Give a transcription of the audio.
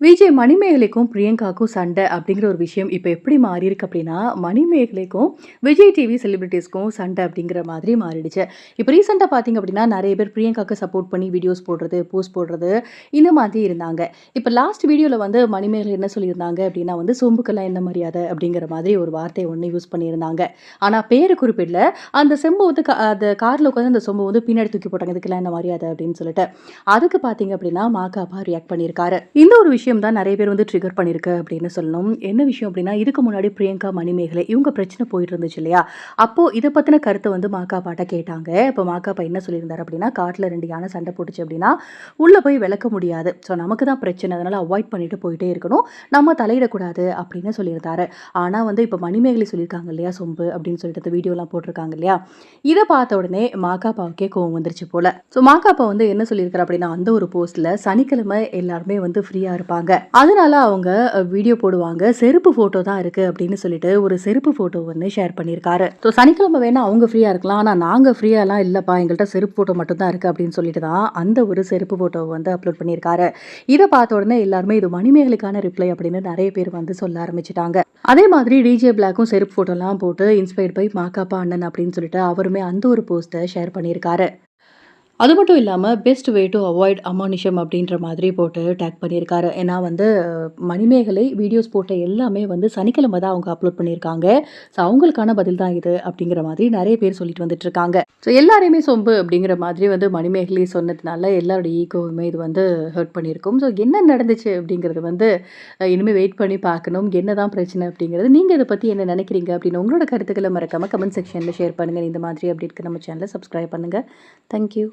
விஜய் மணிமேகலைக்கும் பிரியங்காக்கும் சண்டை அப்படிங்கிற ஒரு விஷயம் இப்போ எப்படி மாறி இருக்கு அப்படின்னா மணிமேகலைக்கும் விஜய் டிவி செலிபிரிட்டிஸ்க்கும் சண்டை அப்படிங்கிற மாதிரி மாறிடுச்சு. இப்போ ரீசெண்டாக பார்த்தீங்க அப்படின்னா நிறைய பேர் பிரியங்காக்கு சப்போர்ட் பண்ணி வீடியோஸ் போடுறது போஸ்ட் போடுறது இந்த மாதிரி இருந்தாங்க. இப்போ லாஸ்ட் வீடியோவில் வந்து மணிமேகலை என்ன சொல்லியிருந்தாங்க அப்படின்னா வந்து சொம்புக்கெல்லாம் என்ன மரியாதை அப்படிங்கிற மாதிரி ஒரு வார்த்தையை ஒன்று யூஸ் பண்ணியிருந்தாங்க. ஆனால் பேரு குறிப்பிடல. அந்த செம்பு வந்து அந்த காரில் உட்காந்து அந்த சொம்பு வந்து பின்னாடி தூக்கி போட்டாங்க. இதுக்கெல்லாம் என்ன மரியாதை அப்படின்னு சொல்லிட்டு. அதுக்கு பார்த்தீங்க அப்படின்னா மாக்காப்பா ரியாக்ட் பண்ணியிருக்காரு. இந்த ஒரு விஷயம் தான் நிறைய பேர் வந்து ட்ரிகர் பண்ணியிருக்கு அப்படின்னு சொல்லணும். என்ன விஷயம் அப்படின்னா இதுக்கு முன்னாடி பிரியங்கா மணிமேகலை இவங்க பிரச்சனை போயிட்டு இருந்துச்சு இல்லையா? அப்போது இதை பற்றின கருத்தை வந்து மாக்கா பாட்டை கேட்டாங்க. இப்போ மாக்காப்பா என்ன சொல்லியிருந்தார் அப்படின்னா காட்டில் ரெண்டு யானை சண்டை போட்டுச்சு அப்படின்னா உள்ளே போய் விளக்க முடியாது. ஸோ நமக்கு தான் பிரச்சனை. அதனால் அவாய்ட் பண்ணிட்டு போயிட்டே இருக்கணும். நம்ம தலையிடக்கூடாது அப்படின்னு சொல்லியிருந்தாரு. ஆனால் வந்து இப்போ மணிமேகலை சொல்லியிருக்காங்க இல்லையா சொம்பு அப்படின்னு சொல்லிட்டு அந்த வீடியோலாம் போட்டிருக்காங்க இல்லையா? இதை பார்த்த உடனே மாக்காப்பாவுக்கே கோவம் வந்துருச்சு போல. ஸோ மாக்காப்பா வந்து என்ன சொல்லியிருக்காரு அப்படின்னா அந்த ஒரு போஸ்ட்டில் சனிக்கிழமை எல்லாருமே வந்து ஃப்ரீயாக இருப்பாங்க. அதனால அவங்க வீடியோ போடுவாங்க. செருப்பு போட்டோ தான் இருக்கு அப்படின்னு சொல்லிட்டு ஒரு செருப்பு போட்டோ வந்து ஷேர் பண்ணியிருக்காரு. ஸோ சனிக்கிழமை வேணா அவங்க ஃப்ரீயா இருக்கலாம். ஆனால் நாங்கள் ஃப்ரீயாலாம் இல்லப்பா. எங்கள்கிட்ட செருப்பு போட்டோ மட்டும் தான் இருக்கு அப்படின்னு சொல்லிட்டு தான் அந்த ஒரு செருப்பு போட்டோவை வந்து அப்லோட் பண்ணியிருக்காரு. இதை பார்த்த உடனே எல்லாருமே இது மணிமேகலுக்கான ரிப்ளை அப்படின்னு நிறைய பேர் வந்து சொல்ல ஆரம்பிச்சிட்டாங்க. அதே மாதிரி டிஜே பிளாக்கும் செருப்பு போட்டோலாம் போட்டு இன்ஸ்பயர்ட் பை மாக்காப்பா அண்ணன் அப்படின்னு சொல்லிட்டு அவருமே அந்த ஒரு போஸ்ட்டை ஷேர் பண்ணியிருக்காரு. அது மட்டும் இல்லாமல் பெஸ்ட் வே டு அவாய்ட் அமானுஷம் அப்படின்ற மாதிரி போட்டு டேக் பண்ணியிருக்காரு. ஏன்னா வந்து மணிமேகலை வீடியோஸ் போட்ட எல்லாமே வந்து சனிக்கிழமை தான் அவங்க அப்லோட் பண்ணியிருக்காங்க. ஸோ அவங்களுக்கான பதில் தான் இது அப்படிங்கிற மாதிரி நிறைய பேர் சொல்லிட்டு வந்துட்டு இருக்காங்க ஸோ எல்லாரையுமே சொம்பு அப்படிங்கிற மாதிரி வந்து மணிமேகலை சொன்னதுனால எல்லாரோட ஈகோவுமே இது வந்து ஹர்ட் பண்ணியிருக்கும். ஸோ என்ன நடந்துச்சு அப்படிங்கிறது வந்து இனிமேல் வெயிட் பண்ணி பார்க்கணும். என்னதான் பிரச்சனை அப்படிங்கிறது. நீங்கள் இதை பற்றி என்ன நினைக்கிறீங்க அப்படின்னு உங்களோட கருத்துக்களை மறக்காம கமெண்ட் செக்ஷனில் ஷேர் பண்ணுங்கள் இந்த மாதிரி அப்படி இருக்க நம்ம சேனலை சப்ஸ்கிரைப் பண்ணுங்கள் தேங்க்யூ